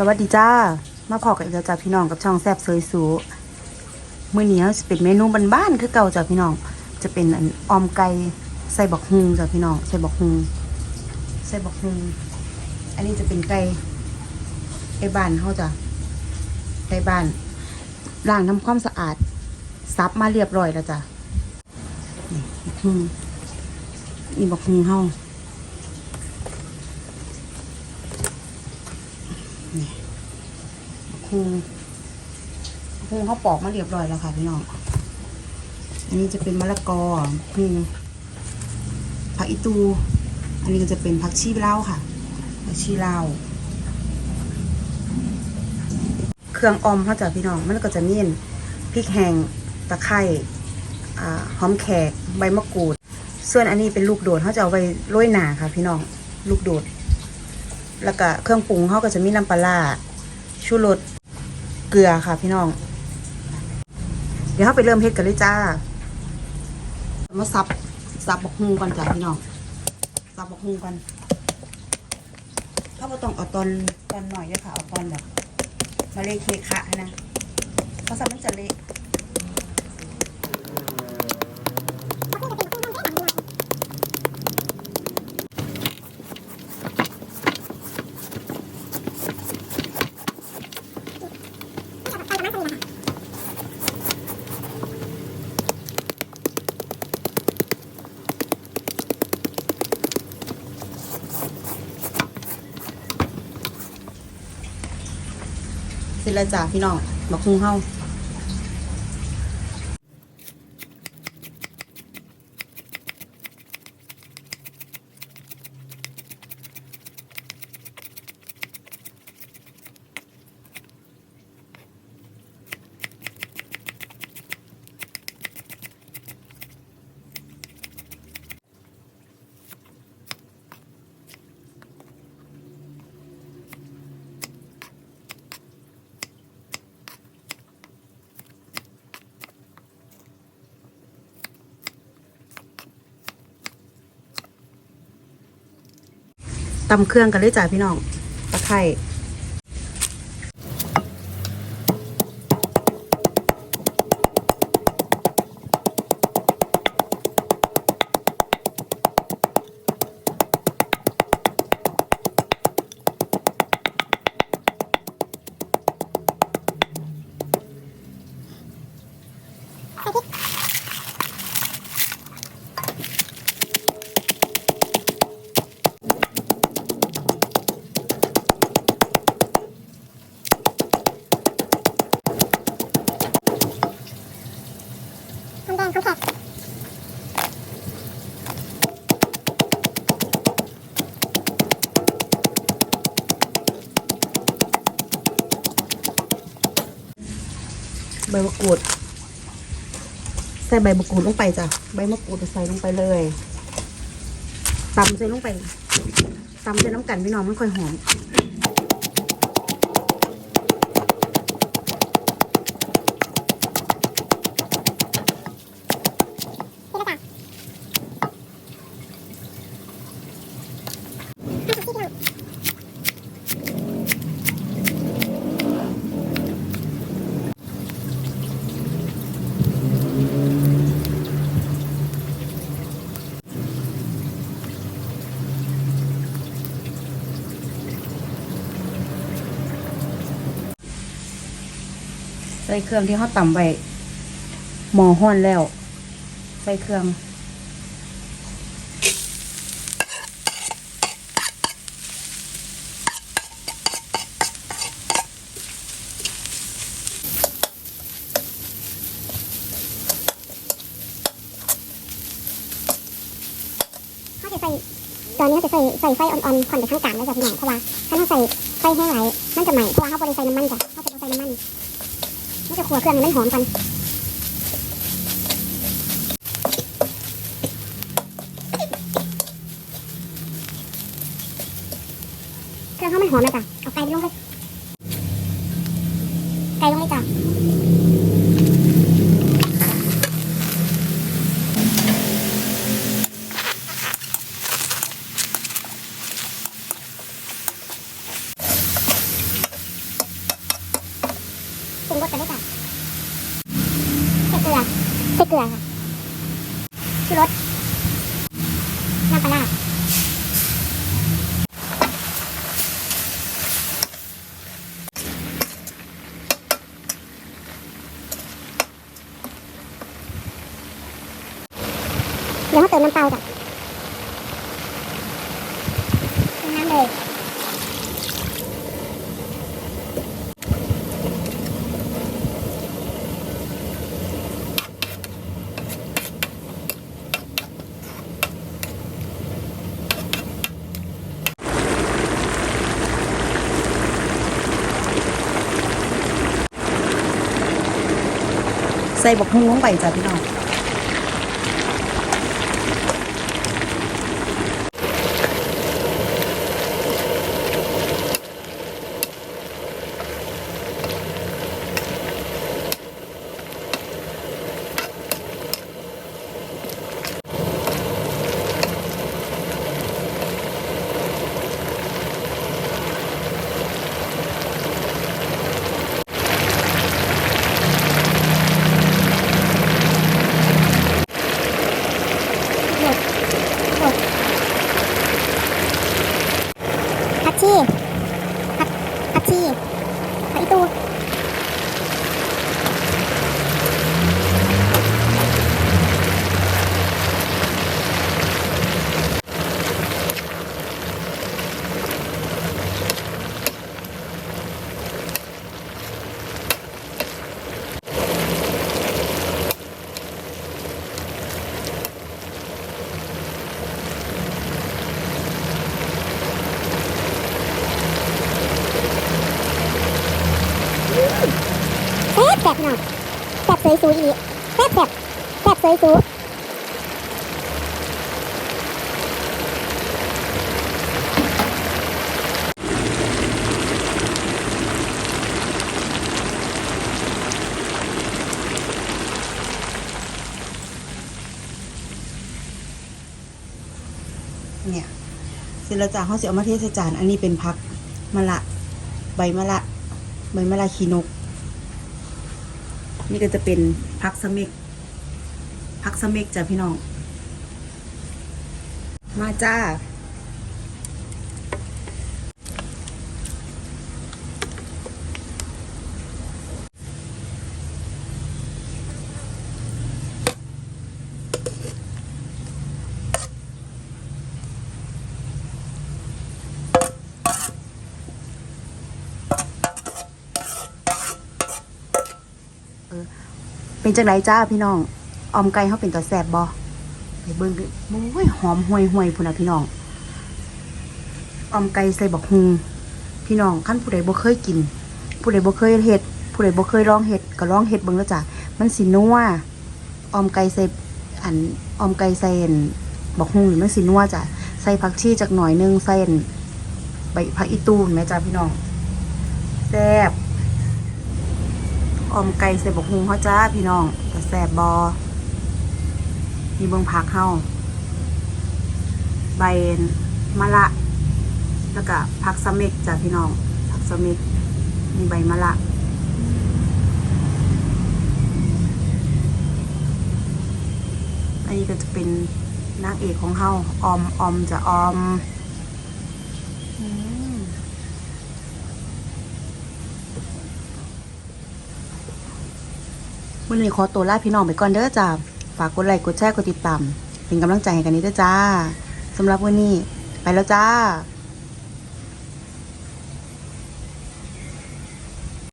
สวัสดีจ้า มาพอกับอีกแล้วจ้าพี่น้องกับช่องแซบเซยสูมื้อนี้จะเป็นเมนูบ้านๆคือเก่าจ้าพี่น้อง จะเป็นอันออมไก่ใส่บักฮุงจ้าพี่น้อง ใส่บักฮุงใส่บักฮุงอันนี้จะเป็นไก่ไก่บ้านเขาจ้ะไก่บ้านล้างทำความสะอาดซับมาเรียบร้อยแล้วจ้ะนี่บักฮุงนี่บักฮุงเฮา คุงคุงเขาปอกมาเรียบร้อยแล้วค่ะพี่น้อง อันนี้จะเป็นมะละกอคุงผักอีตู อันนี้ก็จะเป็นผักชีเล้าวค่ะผักชีเล้าวเครื่องอมเขาจะพี่น้อง มันก็จะมีนพริกแห้งตะไคร้อ่หอมแขก ใบมะกรูด ส่วนอันนี้เป็นลูกโดดเขาจะเอาไว้โรยหนาค่ะ พี่น้อง ลูกโดด แล้วก็เครื่องปรุงเขาก็จะมีน้ำปลาร้าชูรสเกลือค่ะพี่น้อง เดี๋ยวเราไปเริ่มเฮ็ดกันเลยจ้า มาซับซับบักฮุงก่อนจ้าพี่น้องซับบักฮุงกันถ้าเราต้องเอาตอนตอนหน่อยด้วยค่ะเอาตอนแบบมาเละเคคะนะเพราะซับมันจะเละ เสร็จแล้วจ้าพี่น้องบักคุงเฮา ตำเครื่องกันเลยจ้าพี่น้องตะไคร้ ใบมะกรูด ใส่ใบมะกรูดลงไปจ้ะ ใบมะกรูดใส่ลงไปเลยตำใส่ลงไปตำใส่น้ำกันพี่น้องมันค่อยหอม ใส่เครื่องที่เขาตำไว้หมอห้อนแล้ว ใส่เครื่องตอนนี้เขาจะใส่ใส่ไฟอ่อนๆผ่อนไปข้างกลางเลยจ้ะพี่น้องเพราะว่าถ้าเราใส่ไฟแห้งไหลมันจะใหม่เพราะว่าเขาบริใส่น้ำมันจ้ะเขาจะบ่ใส่น้ำมัน มันจะขัวเครื่องให้มันหอมกันเครื่องเขามันหอมนะจ้ะเอาไก่ไปลงเลยไก่ลงเลยจ้ะ เกลือใส่ เกลือค่ะชูรสน้ำปลาร้าเดี๋ยวเขาเติมน้ำเปล่าจ้ะเติมน้ำเลย ส่บักฮุ้งลงไปจ้ะพี่น้อง หมดหมดผักชีผักผักชีผักอีตู แซ่บแซ่บหน่อย แซ่บเสยสูอีแซ่บแซ่บแซ่บเสยสูเนี่ยเสร็จแล้วจ้ะเขาสิเอามาเทใส่จาน อันนี้เป็นพักมะละ ใบมะละ ใบมะละขีนก นี่ก็จะเป็นพักสเม็กพักสเม็กจ้ะพี่น้อง มาจ้า เป็นจังไรจ้าพี่น้องออมไก่เขาเป็นตัวแสบบอไปเบิ่งกันโอ้ยหอมห่วยห่วยพุ่นนะพี่น้องออมไก่ใส่บักฮุงพี่น้องขั้นผู้ใดบ่เคยกิน ผู้ใดบ่เคยเฮ็ด ผู้ใดบ่เคยลองเฮ็ดก็ลองเฮ็ดเบิ่งแล้วจ้ะมันสินัวออมไก่ใส่อันออมไก่ใส่บักฮุงนี่มันสินัวจ้ะใส่ผักชีจักหน่อยนึงใส่ใบผักอีตูนแม่จ้าพี่น้องแซ่บ อมไก่ใส่บกฮุงเขาจ้าพี่น้องแต่แสบบอมีเบิงผักเฮาใบมะละแล้วก็ผักสเม็กจ้ะพี่น้องผักสเม็กมีใบมะละอันนี้ก็จะเป็นนางเอกของเฮาออมออมจะออม มื่อนี้ขอตัวลาพี่น้องไปก่อนเด้อจ้าฝากกดไลค์กดแชร์กดติดตามเป็นกำลังใจให้กันนี้เด้อจ้าสำหรับวันนี้ไปแล้วจ้า